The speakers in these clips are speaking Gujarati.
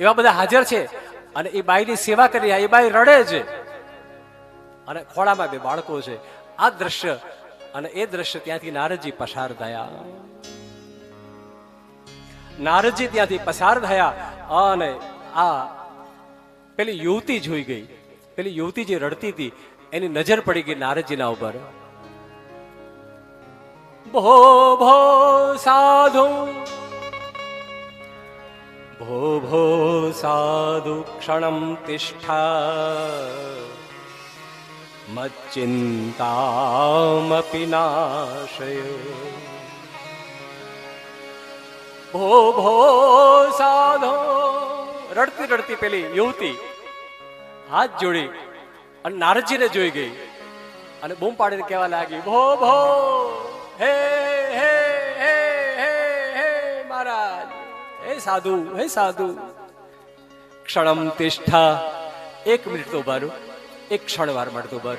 એવા બધા હાજર છે. અને એ બાઈની સેવા કરી એ બાઈ રડે છે. અને ખોળામાં બે બાળકો છે. આ દ્રશ્ય અને એ દ્રશ્ય ત્યાંથી નારદજી પસાર થયા. નારદજી ત્યાંથી પસાર થયા અને આ પેલી યુવતી જોઈ ગઈ. પેલી યુવતી જે રડતી હતી, એની નજર પડી ગઈ નારદજીના ઉપર. ભો ભો, સાધુ ભો ભો સાધુ ક્ષણમ તિષ્ઠા મચ્ચિંતામપી નાશય ભો ભો સાધો રડતી રડતી પેલી યુવતી હાથ જોડી અને નારદજીને જોઈ ગઈ અને બૂમ પાડીને કહેવા લાગી ભો ભો હે હે સાધુ હે સાધુ. ક્ષણમ તિષ્ઠા. એક મિનિટ તો ઊભા રહો. એક ક્ષણ વાર માટે તો ઊભા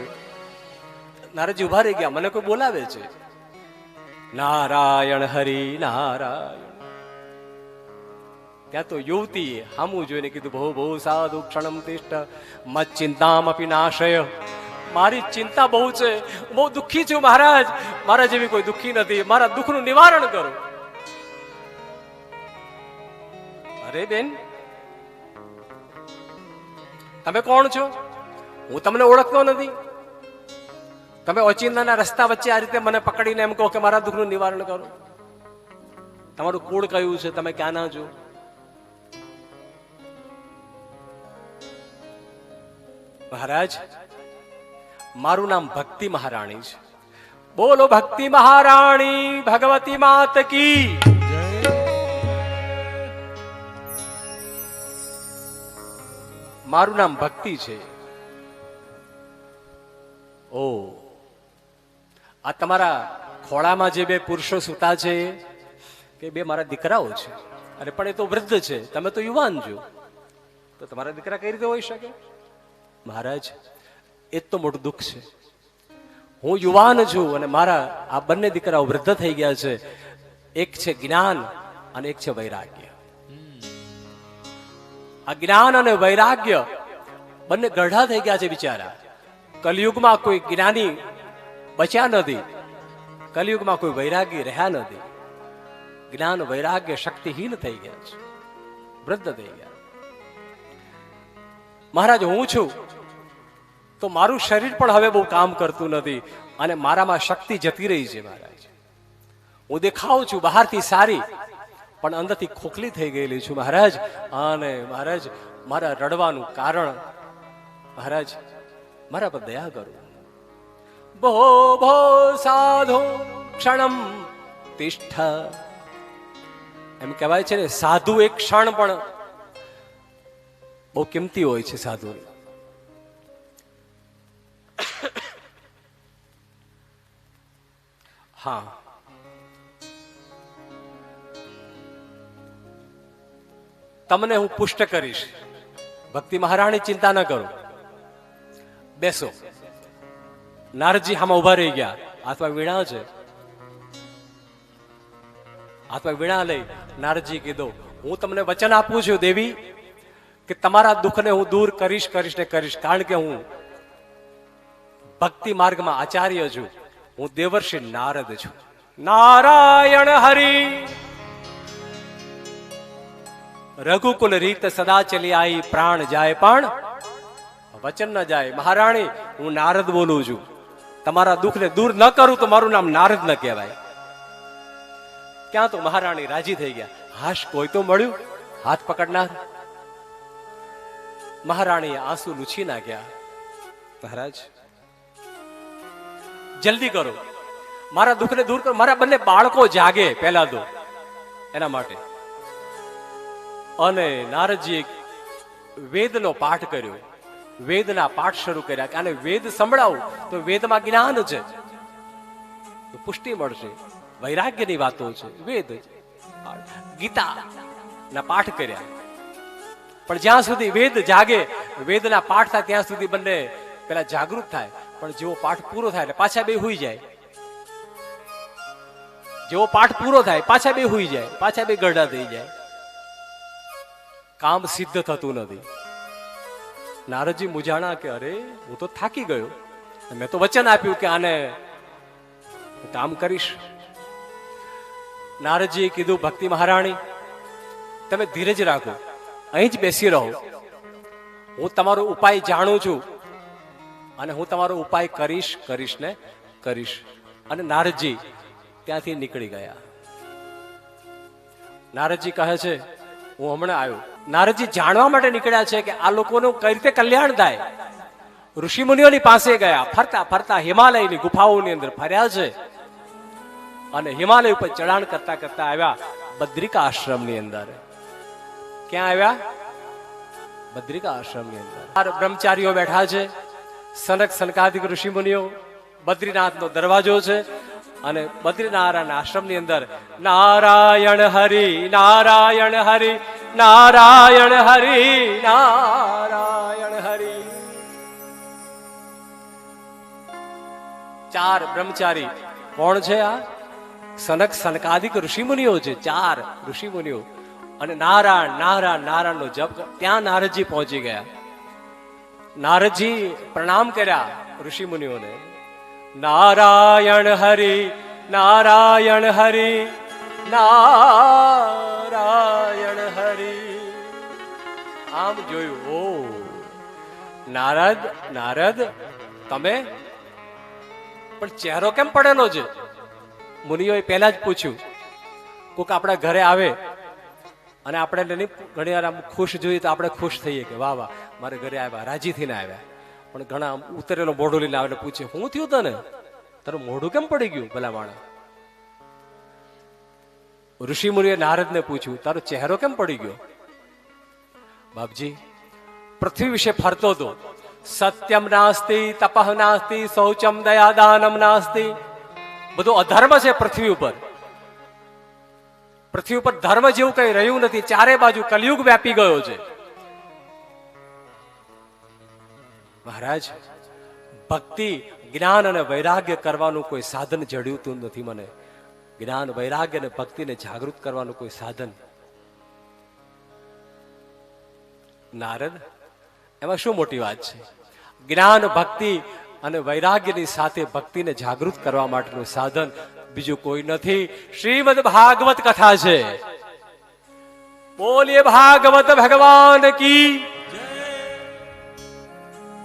નારદજી ઊભા રહી ગયા. મને કોઈ બોલાવે છે? નારાયણ હરિ, નારાયણ. ત્યાં તો યુવતી હામું જોઈને કીધું બહુ બહુ સાધુ, ક્ષણમ તિષ્ઠ. મત ચિંતામ અપી નાશય. મારી ચિંતા બહુ છે. બહુ દુઃખી છું, મહારાજ. મારા જેવી કોઈ દુઃખી નથી. મારા દુઃખનું નિવારણ કરો. અરે બેન. તમે કોણ છો? હું તમને ઓળખતો નથી. તમે ઓચિંતાના રસ્તા વચ્ચે આ રીતે મને પકડીને એમ કહો કે મારા દુઃખનું નિવારણ કરો. તમારું કુળ કયું છે? તમે ક્યાંના છો? મહારાજ, મારું નામ ભક્તિ મહારાણી છે. બોલો ભક્તિ મહારાણી, ભગવતી માત કી. મારું નામ ભક્તિ છે. ઓ, આ તમારા ખોળામાં જે બે પુરુષો સૂતા છે, કે બે મારા દીકરાઓ છે? અરે, પણ એ તો વૃદ્ધ છે. તમે તો યુવાન છો. તો તમારા દીકરા કઈ રીતે હોઈ શકે? મહારાજ, એ તો મોટું દુઃખ છે. હું યુવાન છું અને મારા, આ બંને દીકરાઓ વૃદ્ધ થઈ ગયા છે. એક છે જ્ઞાન અને એક છે વૈરાગ્ય. આ જ્ઞાન અને વૈરાગ્ય બંને ગઢા થઈ ગયા છે બિચારા. કલયુગમાં કોઈ જ્ઞાની બચ્યા નથી. કલયુગમાં કોઈ વૈરાગી રહ્યા નથી. જ્ઞાન, વૈરાગ્ય શક્તિહીન થઈ ગયા છે. વૃદ્ધ થઈ ગયા. મહારાજ, હું છું. તો મારું શરીર પણ હવે બહુ કામ કરતું નથી અને મારામાં શક્તિ જતી રહી છે મહારાજ. હું દેખાઉં છું બહારથી સારી પણ અંદરથી ખોખલી થઈ ગયેલી છું. મહારાજ અને મહારાજ, મારા રડવાનું કારણ. મહારાજ, મારા પર દયા કરો. ભો ભો, સાધુ, ક્ષણમ તિષ્ઠ. એમ કહેવાય છે ને, સાધુ એક ક્ષણ પણ બહુ કિંમતી હોય છે સાધુ. હા. તમને હું પુષ્ટ કરીશ. ભક્તિ મહારાણી, ચિંતા ન કરો. બેસો. નારદજી હામાં ઊભા રહી ગયા. હાથમાં વીણા છે? હાથમાં વીણા લઈ નારદજી કીધું, હું તમને વચન આપું છું દેવી, કે તમારા દુઃખને હું દૂર કરીશ કરીશ ને કરીશ, કારણ કે હું ભક્તિ માર્ગમાં આચાર્ય છું. હું દેવર્ષિ નારદ છું. નારાયણ હરિ રઘુકુલ રીત સદા ચલી આઈ પ્રાણ જાય પણ વચન ન જાય. મહારાણી, હું નારદ બોલું છું. તમારા દુઃખને દૂર ન કરું તો મારું નામ નારદ ન કહેવાય. ક્યાં તો મહારાણી રાજી થઈ ગયા. હાશ, કોઈ તો મળ્યું? હાથ પકડનાર? મહારાણીએ આંસુ લૂછી નાખ્યા. મહારાજ, જલ્દી કરો. મારા દુઃખને દૂર કરો. મારા બંને બાળકો જાગે પહેલા તો. એના માટે. અને નારદજીએ વેદનો પાઠ કર્યો. વેદના પાઠ શરૂ કર્યા કે આને વેદ સંભળાવું. તો વેદમાં જ્ઞાન છે. પુષ્ટિ મળશે. વૈરાગ્યની વાતો છે. વેદ ગીતા ના પાઠ કર્યા. પણ જ્યાં સુધી વેદ જાગે, વેદના પાઠ થાય ત્યાં સુધી બંને પેલા જાગૃત થાય. પણ જેવો પાઠ પૂરો થાય એટલે પાછા બે હુઈ જાય. જેવો પાઠ પૂરો થાય, પાછા બે હુઈ જાય. પાછા બે ગઢા થઈ જાય. કામ સિદ્ધ થતું નથી. નારદજી મુજાણા કે, અરે, હું તો થાકી ગયો. મેં તો વચન આપ્યું કે આને કામ કરીશ. નારદજીએ કીધું, ભક્તિ મહારાણી, તમે ધીરજ રાખો. અહીં જ બેસી રહો. હું તમારો ઉપાય જાણું છું અને હું તમારો ઉપાય કરીશ કરીશ ને કરીશ. અને નારદજી ત્યાંથી નીકળી ગયા. નારદજી કહે છે, હું હમણાં આવ્યો. નારદજી જાણવા માટે નીકળ્યા છે કે આ લોકોનું કઈ રીતે કલ્યાણ થાય? ઋષિ મુનિઓની પાસે ગયા, ફરતા ફરતા હિમાલયની ગુફાઓની અંદર ફર્યા છે અને હિમાલય ઉપર ચઢાણ કરતા કરતા આવ્યા બદ્રિકા આશ્રમની અંદર. ક્યાં આવ્યા? બદ્રિકા આશ્રમની અંદર. બ્રહ્મચારીઓ બેઠા છે, સનક સનકાદિક ઋષિ મુનિઓ બદ્રીનાથનો દરવાજો છે અને બદ્રીનારાયણ આશ્રમની અંદર, નારાયણ હરિ નારાયણ હરિ નારાયણ હરિ નારાયણ હરિ ચાર બ્રહ્મચારી કોણ છે આ? સનક સનકાદિક ઋષિમુનિઓ છે ચાર ઋષિમુનિઓ અને નારાયણ નારાયણ નારાયણ નો જપ ત્યાં નારદજી પહોંચી ગયા નારદજી પ્રણામ કર્યા ઋષિમુનિઓને નારાયણ હરિ નારાયણ હરિ નારાયણ હરિ. આમ જોયું, ઓ, નારદ નારદ, તમે? પણ ચહેરો કેમ પડેલો છે? મુનિઓએ પહેલા જ પૂછ્યું, કોક આપણા ઘરે આવે અને આપણે એની ઘણી વાર આમ ખુશ જોઈએ તો આપણે ખુશ થઈએ કે વાહ વાહ, મારે ઘરે આવ્યા રાજી થઈને આવ્યા. પણ ઘણા ઉતરેલો મોઢું લઈને આવે પૂછે, હું થયું તને? તારું મોઢું કેમ પડી ગયું, ભલા માણસ? ઋષિ મુનિએ નારદને પૂછ્યું, તારો ચહેરો કેમ પડી ગયો? બાપજી, પૃથ્વી વિશે ફરતો હતો. સત્યમ નાસ્તિ તપહ નાસ્તિ, શૌચમ દયાદાનમ નાસ્તિ. બધું અધર્મ છે પૃથ્વી ઉપર. પૃથ્વી ઉપર ધર્મ જેવું કઈ રહ્યું નથી. ચારે બાજુ કલયુગ વ્યાપી ગયો છે. મહારાજ, ભક્તિ, જ્ઞાન અને વૈરાગ્ય કરવાનું કોઈ સાધન જડ્યું નથી મને. જ્ઞાન, વૈરાગ્ય અને ભક્તિને જાગૃત કરવાનું કોઈ સાધન. નારદ, એમાં શું મોટી વાત છે? જ્ઞાન, ભક્તિ અને વૈરાગ્યની સાથે ભક્તિને જાગૃત કરવા માટેનું સાધન બીજું કોઈ નથી. શ્રીમદ ભાગવત કથા છે. બોલીએ ભાગવત ભગવાન કી